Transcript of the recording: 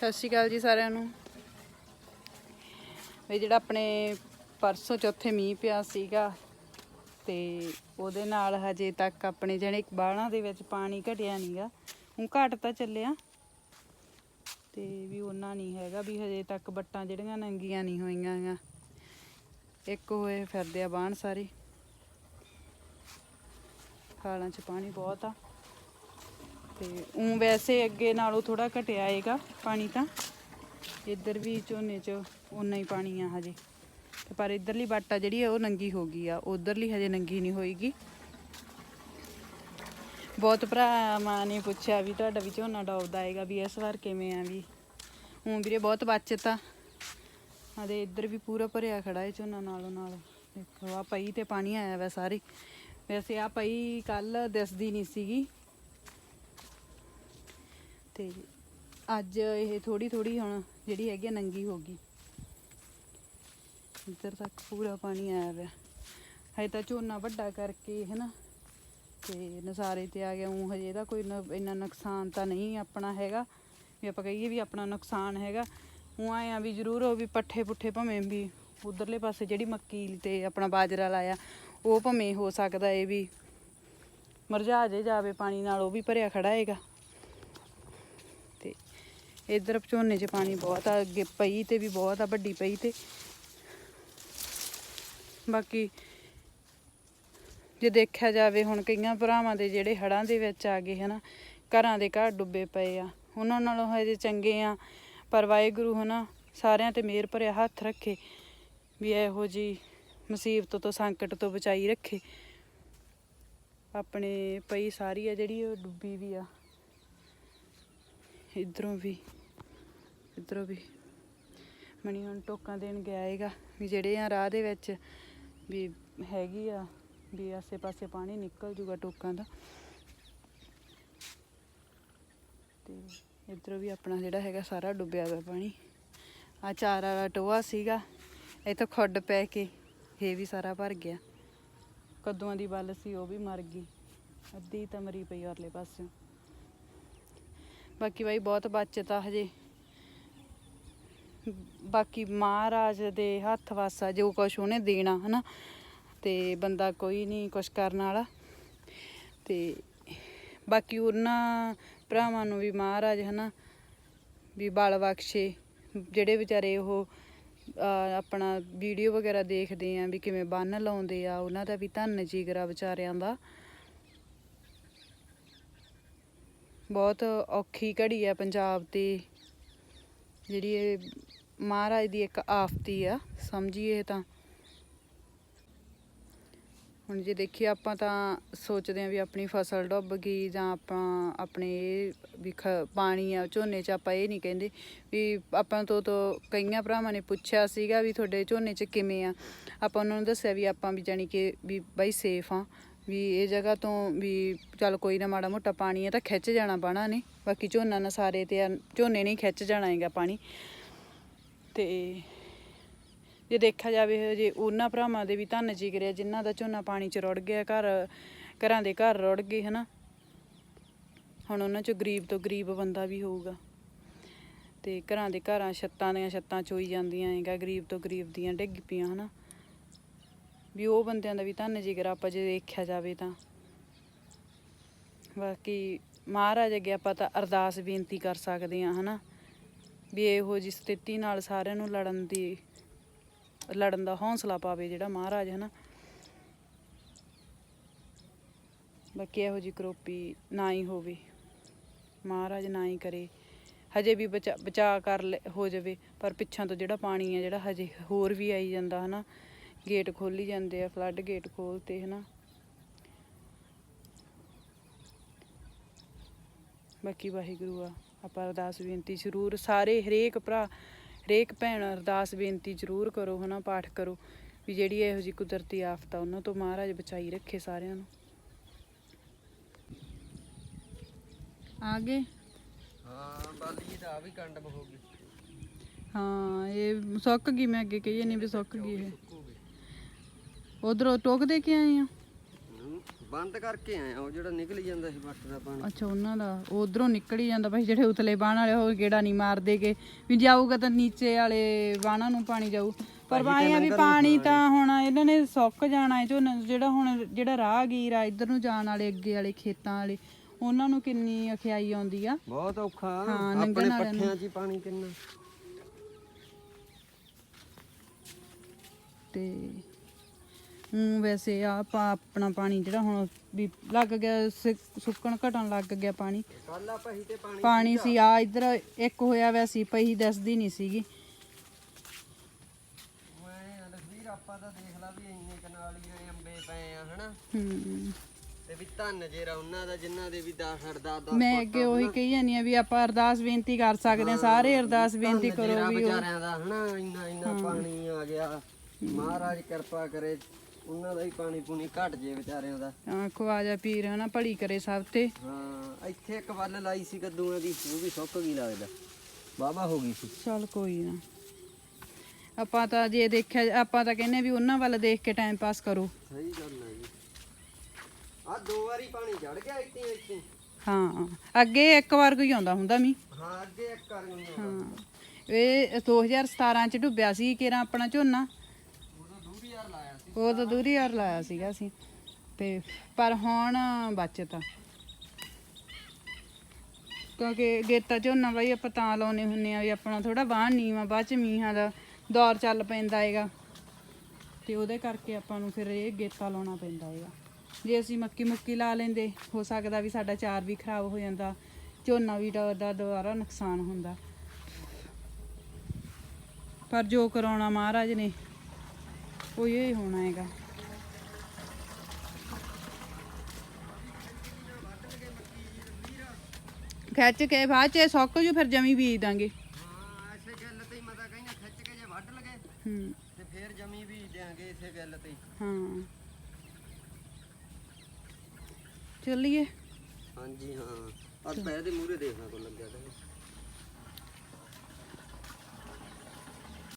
ਸਤਿ ਸ਼੍ਰੀ ਅਕਾਲ ਜੀ ਸਾਰਿਆਂ ਨੂੰ। ਵੀ ਜਿਹੜਾ ਆਪਣੇ ਪਰਸੋਂ ਚੌਥੇ ਮੀਂਹ ਪਿਆ ਸੀਗਾ ਤੇ ਉਹਦੇ ਨਾਲ ਹਜੇ ਤੱਕ ਆਪਣੇ ਜਿਹੜੇ ਬਾਣਾ ਦੇ ਵਿੱਚ ਪਾਣੀ ਘਟਿਆ ਨਹੀਂਗਾ ਹੁਣ ਘਟ ਤਾਂ ਚੱਲਿਆ। ਤੇ ਵੀ ਉਹਨਾਂ ਨਹੀਂ ਹੈਗਾ ਵੀ ਹਜੇ ਤੱਕ ਬੱਟਾਂ ਜਿਹੜੀਆਂ ਨੰਗੀਆਂ ਨਹੀਂ ਹੋਈਆਂ ਗਾ। ਇੱਕ ਹੋਏ ਫਿਰਦੇ ਆ ਬਾਣ ਸਾਰੇ। ਖਾਲਾਂ 'ਚ ਪਾਣੀ ਬਹੁਤ ਆ। ਤੇ ਉਂ ਵੈਸੇ ਅੱਗੇ ਨਾਲੋਂ ਥੋੜਾ ਘਟਿਆ ਆਏਗਾ ਪਾਣੀ ਤਾਂ। ਇੱਧਰ ਵੀ ਝੋਨੇ 'ਚ ਉਨਾ ਹੀ ਪਾਣੀ ਆ ਹਜੇ। ਤੇ ਪਰ ਇੱਧਰਲੀ ਬਾਟਾ ਜਿਹੜੀ ਆ, ਉਹ ਨੰਗੀ ਹੋ ਗਈ ਆ। ਉਧਰਲੀ ਹਜੇ ਨੰਗੀ ਨਹੀਂ ਹੋਏਗੀ। ਬਹੁਤ ਭਰਾਵਾਂ ਨੇ ਪੁੱਛਿਆ ਵੀ ਤੁਹਾਡਾ ਵੀ ਝੋਨਾ ਡੋਬਦਾ ਆਏਗਾ ਵੀ ਇਸ ਵਾਰ ਕਿਵੇਂ ਆ ਵੀ। ਹੁਣ ਵੀਰੇ ਬਹੁਤ ਬਚਤ ਆ। ਆਦੇ ਇੱਧਰ ਵੀ ਪੂਰਾ ਭਰਿਆ ਖੜਾ ਹੈ ਝੋਨਾ ਨਾਲੋਂ ਨਾਲ। ਦੇਖੋ ਆ ਪਈ ਤੇ ਪਾਣੀ ਆਇਆ ਵਾ ਸਾਰੀ। ਵੈਸੇ ਆ ਪਈ ਕੱਲ ਦਿਸਦੀ ਨਹੀਂ ਸੀਗੀ। ਤੇ ਅੱਜ ਇਹ ਥੋੜੀ ਥੋੜੀ ਹੁਣ ਜਿਹੜੀ ਹੈਗੀ ਆ ਨੰਗੀ ਹੋ ਗਈ। ਇੱਧਰ ਤੱਕ ਪੂਰਾ ਪਾਣੀ ਆਇਆ ਪਿਆ ਹਜੇ ਤਾਂ ਝੋਨਾ ਵੱਡਾ ਕਰਕੇ ਹੈ ਨਾ ਤੇ ਨਜ਼ਾਰੇ ਤੇ ਆ ਗਿਆ। ਉਹ ਹਜੇ ਇਹਦਾ ਕੋਈ ਇੰਨਾ ਨੁਕਸਾਨ ਤਾਂ ਨਹੀਂ ਆਪਣਾ ਹੈਗਾ। ਵੀ ਆਪਾਂ ਕਹੀਏ ਵੀ ਆਪਣਾ ਨੁਕਸਾਨ ਹੈਗਾ। ਉਹ ਆਏ ਆ ਵੀ ਜ਼ਰੂਰ ਉਹ ਵੀ ਪੱਠੇ ਪੁੱਠੇ ਭਵੇਂ ਵੀ ਉਧਰਲੇ ਪਾਸੇ ਜਿਹੜੀ ਮੱਕੀ ਤੇ ਆਪਣਾ ਬਾਜਰਾ ਲਾਇਆ, ਉਹ ਭਵੇਂ ਹੋ ਸਕਦਾ ਇਹ ਵੀ ਮਰਝਾ ਜੇ ਜਾਵੇ ਪਾਣੀ ਨਾਲ, ਉਹ ਵੀ ਭਰਿਆ ਖੜਾ ਹੈਗਾ। ਇਧਰ ਝੋਨੇ 'ਚ ਪਾਣੀ ਬਹੁਤ ਆ, ਅੱਗੇ ਪਈ ਤੇ ਵੀ ਬਹੁਤ ਆ, ਵੱਡੀ ਪਈ ਤੇ। ਬਾਕੀ ਜੇ ਦੇਖਿਆ ਜਾਵੇ ਹੁਣ ਕਈਆਂ ਭਰਾਵਾਂ ਦੇ ਜਿਹੜੇ ਹੜਾਂ ਦੇ ਵਿੱਚ ਆ ਗਏ, ਹਨਾ, ਘਰਾਂ ਦੇ ਘਰ ਡੁੱਬੇ ਪਏ ਆ। ਉਹਨਾਂ ਨਾਲੋਂ ਹਜੇ ਚੰਗੇ ਆ, ਪਰ ਵਾਹਿਗੁਰੂ, ਹਨਾ, ਸਾਰਿਆਂ ਤੇ ਮਿਹਰ ਭਰਿਆ ਹੱਥ ਰੱਖੇ ਵੀ ਇਹੋ ਜੀ ਮੁਸੀਬਤ ਤੋਂ, ਸੰਕਟ ਤੋਂ ਬਚਾਈ ਰੱਖੇ। ਆਪਣੇ ਪਈ ਸਾਰੀ ਆ ਜਿਹੜੀ, ਉਹ ਡੁੱਬੀ ਵੀ ਆ। ਇਧਰੋਂ ਵੀ ਇਧਰੋਂ ਵੀ ਮਣੀ ਹੁਣ ਟੋਕਾਂ ਦੇਣ ਗਿਆ ਹੈਗਾ ਵੀ ਜਿਹੜੇ ਆ ਰਾਹ ਦੇ ਵਿੱਚ ਵੀ ਹੈਗੀ ਆ ਵੀ ਆਸੇ ਪਾਸੇ ਪਾਣੀ ਨਿਕਲ ਜੂਗਾ ਟੋਕਾਂ ਦਾ। ਤੇ ਇਧਰੋਂ ਵੀ ਆਪਣਾ ਜਿਹੜਾ ਹੈਗਾ ਸਾਰਾ ਡੁੱਬਿਆ ਹੋਇਆ ਪਾਣੀ। ਆ ਚਾਰ ਵਾਲਾ ਟੋਆ ਸੀਗਾ, ਇਹ ਤਾਂ ਖੁੱਡ ਪੈ ਕੇ ਇਹ ਵੀ ਸਾਰਾ ਭਰ ਗਿਆ। ਕੱਦੂਆਂ ਦੀ ਵੱਲ ਸੀ ਉਹ ਵੀ ਮਰ ਗਈ। ਅੱਧੀ ਤਾਂ ਮਰੀ ਪਈ ਔਰਲੇ ਪਾਸਿਓਂ। ਬਾਕੀ ਬਾਈ ਬਹੁਤ ਬਚਤ ਆ ਹਜੇ। ਬਾਕੀ ਮਹਾਰਾਜ ਦੇ ਹੱਥ ਵਾਸਾ ਜੋ ਕੁਛ ਉਹਨੇ ਦੇਣਾ, ਹਨਾ। ਤੇ ਬੰਦਾ ਕੋਈ ਨਹੀਂ ਕੁਛ ਕਰਨ ਵਾਲਾ। ਤੇ ਬਾਕੀ ਉਹਨਾਂ ਭਰਾਵਾਂ ਨੂੰ ਵੀ ਮਹਾਰਾਜ, ਹਨਾ, ਵੀ ਬਲ ਬਖਸ਼ੇ। ਜਿਹੜੇ ਵਿਚਾਰੇ ਉਹ ਆਪਣਾ ਵੀਡੀਓ ਵਗੈਰਾ ਦੇਖਦੇ ਆ ਵੀ ਕਿਵੇਂ ਬੰਨ ਲਾਉਂਦੇ ਆ, ਉਹਨਾਂ ਦਾ ਵੀ ਧੰਨ ਜੀਗਰਾ ਵਿਚਾਰਿਆਂ ਦਾ। ਬਹੁਤ ਔਖੀ ਘੜੀ ਆ ਪੰਜਾਬ ਤੇ। ਜਿਹੜੀ ਇਹ ਮਹਾਰਾਜ ਦੀ ਇੱਕ ਆਫਤੀ ਆ, ਸਮਝੀਏ ਤਾਂ। ਹੁਣ ਜੇ ਦੇਖੀਏ ਆਪਾਂ ਤਾਂ ਸੋਚਦੇ ਆ ਵੀ ਆਪਣੀ ਫਸਲ ਡੁੱਬ ਗਈ ਜਾਂ ਆਪਾਂ ਆਪਣੇ ਇਹ ਵੀ ਖ- ਪਾਣੀ ਆ, ਝੋਨੇ 'ਚ ਆਪਾਂ ਇਹ ਨਹੀਂ ਕਹਿੰਦੇ ਵੀ ਆਪਾਂ ਤੋਂ ਤੋਂ ਕਈਆਂ ਭਰਾਵਾਂ ਨੇ ਪੁੱਛਿਆ ਸੀਗਾ ਵੀ ਤੁਹਾਡੇ ਝੋਨੇ 'ਚ ਕਿਵੇਂ ਆ। ਆਪਾਂ ਉਹਨਾਂ ਨੂੰ ਦੱਸਿਆ ਵੀ ਆਪਾਂ ਵੀ ਜਾਣੀ ਕਿ ਵੀ ਬਾਈ ਸੇਫ ਆ ਵੀ ਇਹ ਜਗ੍ਹਾ ਤੋਂ ਵੀ ਚੱਲ ਕੋਈ ਨਾ ਮਾੜਾ ਮੋਟਾ ਪਾਣੀ ਆ ਤਾਂ ਖਿੱਚ ਜਾਣਾ ਬਾਣਾ ਨੇ। ਬਾਕੀ ਝੋਨਾ ਨਾ ਸਾਰੇ ਤੇ ਝੋਨੇ ਨਹੀਂ ਖਿੱਚ ਜਾਣਾ ਹੈਗਾ ਪਾਣੀ। ਤੇ ਜੇ ਦੇਖਿਆ ਜਾਵੇ ਜੇ ਉਹਨਾਂ ਭਰਾਵਾਂ ਦੇ ਵੀ ਧੰਨ ਜਿਗਰਿਆ ਜਿਨ੍ਹਾਂ ਦਾ ਝੋਨਾ ਪਾਣੀ 'ਚ ਰੁੜ ਗਿਆ, ਘਰ, ਘਰਾਂ ਦੇ ਘਰ ਰੁੜ ਗਏ, ਹਨਾ। ਹੁਣ ਉਹਨਾਂ 'ਚੋਂ ਗਰੀਬ ਤੋਂ ਗਰੀਬ ਬੰਦਾ ਵੀ ਹੋਊਗਾ। ਤੇ ਘਰਾਂ ਦੇ ਘਰਾਂ ਛੱਤਾਂ ਦੀਆਂ ਛੱਤਾਂ ਚੋਈ ਜਾਂਦੀਆਂ ਹੈਗਾ ਗਰੀਬ ਤੋਂ ਗਰੀਬ ਦੀਆਂ ਡਿੱਗ ਪਈਆਂ, ਹਨਾ। ਵੀ ਉਹ ਬੰਦਿਆਂ ਦਾ ਵੀ ਧੰਨ ਜਿਗਰ ਆਪਾਂ ਜੇ ਦੇਖਿਆ ਜਾਵੇ ਤਾਂ। ਬਾਕੀ ਮਹਾਰਾਜ ਅੱਗੇ ਆਪਾਂ ਤਾਂ ਅਰਦਾਸ ਬੇਨਤੀ ਕਰ ਸਕਦੇ ਹਾਂ, ਹਨਾ। ਵੀ ਇਹੋ ਜਿਹੀ ਸਥਿਤੀ ਨਾਲ ਸਾਰਿਆਂ ਨੂੰ ਲੜਨ ਦੀ, ਲੜਨ ਦਾ ਹੌਸਲਾ ਪਾਵੇ ਜਿਹੜਾ ਮਹਾਰਾਜ ਹੈ ਨਾ ਬਾਕੀ ਇਹੋ ਜਿਹੀ ਕਰੋਪੀ ਨਾ ਹੀ ਹੋਵੇ। ਮਹਾਰਾਜ ਨਾ ਹੀ ਕਰੇ। ਹਜੇ ਵੀ ਬਚਾ ਬਚਾ ਕਰ ਲੈ- ਹੋ ਜਾਵੇ, ਪਰ ਪਿੱਛਾਂ ਤੋਂ ਜਿਹੜਾ ਪਾਣੀ ਹੈ ਜਿਹੜਾ ਹਜੇ ਹੋਰ ਵੀ ਆਈ ਜਾਂਦਾ, ਹਨਾ? ਗੇਟ ਖੋਲੀ ਜਾਂਦੇ ਆ, ਫਲੱਡ ਗੇਟ ਖੋਲਤੇ ਹਨਾ? ਬਾਕੀ ਵਾਹਿਗੁਰੂ ਆ। ਆਪਾਂ ਅਰਦਾਸ ਬੇਨਤੀ ਜ਼ਰੂਰ ਸਾਰੇ ਹਰੇਕ ਭਰਾ ਹਰੇਕ ਭੈਣ ਅਰਦਾਸ ਬੇਨਤੀ ਜ਼ਰੂਰ ਕਰੋ ਹਨਾ ਪਾਠ ਕਰੋ ਵੀ ਜਿਹੜੀ ਇਹੋ ਜਿਹੀ ਕੁਦਰਤੀ ਆਫਤ ਆ ਉਹਨਾਂ ਤੋਂ ਮਹਾਰਾਜ ਬਚਾਈ ਰੱਖੇ ਸਾਰਿਆਂ ਨੂੰ। ਆਗੇ ਹਾਂ ਬਾਲੀ ਆ ਵੀ ਕੰਡਮ ਹੋ ਗਈ। ਹਾਂ ਇਹ ਸੁੱਕ ਗਈ ਮੈਂ ਅੱਗੇ ਕਹੀਏ ਨਹੀਂ ਵੀ ਸੁੱਕ ਗਈ ਇਹ। ਉਧਰੋਂ ਟੋਕ ਦੇ ਕੇ ਆਏ ਆ ਬੰਦ ਕਰਕੇ ਆਇਆ ਉਹ ਜਿਹੜਾ ਨਿਕਲ ਜਾਂਦਾ ਸੀ ਵੱਟ ਦਾ ਪਾਣੀ। ਅੱਛਾ ਉਹਨਾਂ ਦਾ। ਉਧਰੋਂ ਨਿਕਲ ਜਾਂਦਾ ਭਾਈ ਜਿਹੜੇ ਉਤਲੇ ਬਾਣ ਵਾਲੇ ਉਹ ਗੇੜਾ ਨਹੀਂ ਮਾਰਦੇਗੇ ਵੀ ਜਾਊਗਾ ਤਾਂ ਨੀਚੇ ਵਾਲੇ ਬਾਣਾਂ ਨੂੰ ਪਾਣੀ ਜਾਊ। ਪਰ ਪਾਣੀ ਆ ਵੀ ਪਾਣੀ ਤਾਂ ਹੁਣ ਇਹਨਾਂ ਨੇ ਸੁੱਕ ਜਾਣਾ ਝੋਨੇ। ਜਿਹੜਾ ਹੁਣ ਜਿਹੜਾ ਰਾਹਗੀਰ ਆ ਇੱਧਰ ਨੂੰ ਜਾਣ ਵਾਲੇ ਅੱਗੇ ਵਾਲੇ ਖੇਤਾਂ ਵਾਲੇ ਉਹਨਾਂ ਨੂੰ ਕਿੰਨੀ ਅਖਿਆਈ ਆਉਂਦੀ ਆ। ਬਹੁਤ ਔਖਾ ਆਪਣੇ ਪੱਠਿਆਂ 'ਚ ਪਾਣੀ ਕਿੰਨਾ। ਤੇ ਹੂੰ ਵੈਸੇ ਆ ਆਪਾਂ ਆਪਣਾ ਪਾਣੀ ਜਿਹੜਾ ਹੁਣ ਵੀ ਲੱਗ ਗਿਆ ਸੁ- ਸੁੱਕਣ ਘਟਣ ਲੱਗ ਗਿਆ ਪਾਣੀ। ਕੱਲ ਆਪਾਂ ਹੀ ਤੇ ਪਾਣੀ ਪਾਣੀ ਸੀ ਆ ਇੱਧਰ ਇੱਕ ਹੋਇਆ ਵੈ ਸੀ ਪਈ ਦੱਸਦੀ ਨਹੀਂ ਸੀਗੀ। ਮੈਂ ਲਖਵੀਰ ਆਪਾਂ ਤਾਂ ਦੇਖ ਲਾ ਵੀ ਇੰਨੇ ਕਨਾਲੀਆਂ ਅੰਬੇ ਪਏ ਆ ਹਨਾ ਹੂੰ। ਤੇ ਵੀ ਧੰਨ ਜੇਰਾ ਉਹਨਾਂ ਦਾ ਜਿਨ੍ਹਾਂ ਦੇ ਵੀ 10 ਅੜਦਾ ਦਾ ਮੈਂ ਅੱਗੇ ਉਹੀ ਕਹੀ ਜਾਂਦੀ ਆ ਵੀ ਆਪਾਂ ਅਰਦਾਸ ਬੇਨਤੀ ਕਰ ਸਕਦੇ ਆ ਸਾਰੇ ਅਰਦਾਸ ਬੇਨਤੀ ਕਰੋ ਵੀ ਉਹ ਵਿਚਾਰਿਆਂ ਦਾ ਹਨਾ ਇੰਨਾ ਇੰਨਾ ਪਾਣੀ ਆ ਗਿਆ। ਮਹਾਰਾਜ ਕਿਰਪਾ ਕਰੇ। ਉਹਨਾਂ ਦਾ ਹੀ ਪਾਣੀ ਪੂਣੀ ਘਟ ਜੇ ਵਿਚਾਰਿਆਂ ਦਾ। ਹਾਂ, ਖਵਾਜਾ ਪੀਰ ਹਨਾ ਭਲੀ ਕਰੇ ਸਭ ਤੇ। ਹਾਂ ਇੱਥੇ ਇੱਕ ਵੱਲ ਲਾਈ ਸੀ ਕੱਦੂਆਂ ਦੀ ਉਹ ਵੀ ਸੁੱਕ ਗਈ ਲੱਗਦਾ। ਵਾਹਵਾ ਹੋ ਗਈ ਸੀ। ਚਲ ਕੋਈ ਨਾ। ਆਪਾਂ ਤਾਂ ਜੇ ਦੇਖਿਆ ਆਪਾਂ ਤਾਂ ਕਹਿੰਨੇ ਵੀ ਉਹਨਾਂ ਵੱਲ ਦੇਖ ਕੇ ਟਾਈਮ ਪਾਸ ਕਰੋ। ਸਹੀ ਗੱਲ ਹੈ ਜੀ। ਆ ਦੋ ਵਾਰੀ ਪਾਣੀ ਚੜ ਗਿਆ ਇੱਥੇ ਇੱਥੇ। ਹਾਂ ਅੱਗੇ ਇੱਕ ਵਾਰ ਕੋਈ ਆਉਂਦਾ ਹੁੰਦਾ ਮੀ ਹਾਂ ਅੱਗੇ ਇੱਕ ਕਰ ਗਈ ਹਾਂ। ਇਹ 2017 ਚ ਡੁੱਬਿਆ ਸੀ ਕਿਰਾਂ ਆਪਣਾ ਝੋਨਾ? ਯਾਰ ਉਹ ਤਾਂ ਦੂਰੀ ਯਾਰ ਲਾਇਆ ਸੀਗਾ ਅਸੀਂ। ਤੇ ਪਰ ਹੁਣ ਬਚਤਾ। ਕਿਉਂਕਿ ਗੇਤਾ ਝੋਨਾ ਬਾਈ ਆਪਾਂ ਤਾਂ ਲਾਉਨੇ ਹੁੰਨੇ ਆ ਵੀ ਆਪਣਾ ਥੋੜਾ ਬਾਹਰ ਨੀਵਾ, ਬਾਅਦ ਚ ਮੀਂਹਾਂ ਦਾ ਦੌਰ ਚੱਲ ਪੈਂਦਾ ਹੈਗਾ। ਤੇ ਉਹਦੇ ਕਰਕੇ ਆਪਾਂ ਨੂੰ ਫਿਰ ਇਹ ਗੇਤਾ ਲਾਉਣਾ ਪੈਂਦਾ ਹੈਗਾ। ਜੇ ਅਸੀਂ ਮੱਕੀ ਮੁੱਕੀ ਲਾ ਲੈਂਦੇ, ਹੋ ਸਕਦਾ ਵੀ ਸਾਡਾ ਚਾਰ ਵੀ ਖਰਾਬ ਹੋ ਜਾਂਦਾ। ਝੋਨਾ ਵੀ ਦਾ ਦਾ ਦੁਬਾਰਾ ਨੁਕਸਾਨ ਹੁੰਦਾ। ਪਰ ਜੋ ਕਰਾਉਣਾ ਮਹਾਰਾਜ ਨੇ ਉਹ ਇਹ ਹੋਣਾ ਹੈਗਾ ਖਿੱਚ ਕੇ ਬਾਅਦ ਚ ਸੁੱਕ ਜੂ ਫਿਰ ਜਮੀ ਬੀਜ ਦਾਂਗੇ ਹਾਂ ਐਸੇ ਗੱਲ ਤੇ ਹੀ ਮਤਾ ਕਹਿੰਦਾ ਖਿੱਚ ਕੇ ਜੇ ਵੱਢ ਲਗੇ ਹੂੰ ਤੇ ਫੇਰ ਜਮੀ ਵੀ ਦਿਆਂਗੇ ਇਸੇ ਗੱਲ ਤੇ ਹੀ। ਹਾਂ ਚੱਲੀਏ ਹਾਂਜੀ ਹਾਂ ਅੱਜ ਪੈ ਦੇ ਮੂਰੇ ਦੇਖਣਾ ਕੋ ਲੱਗਿਆ ਤਾਂ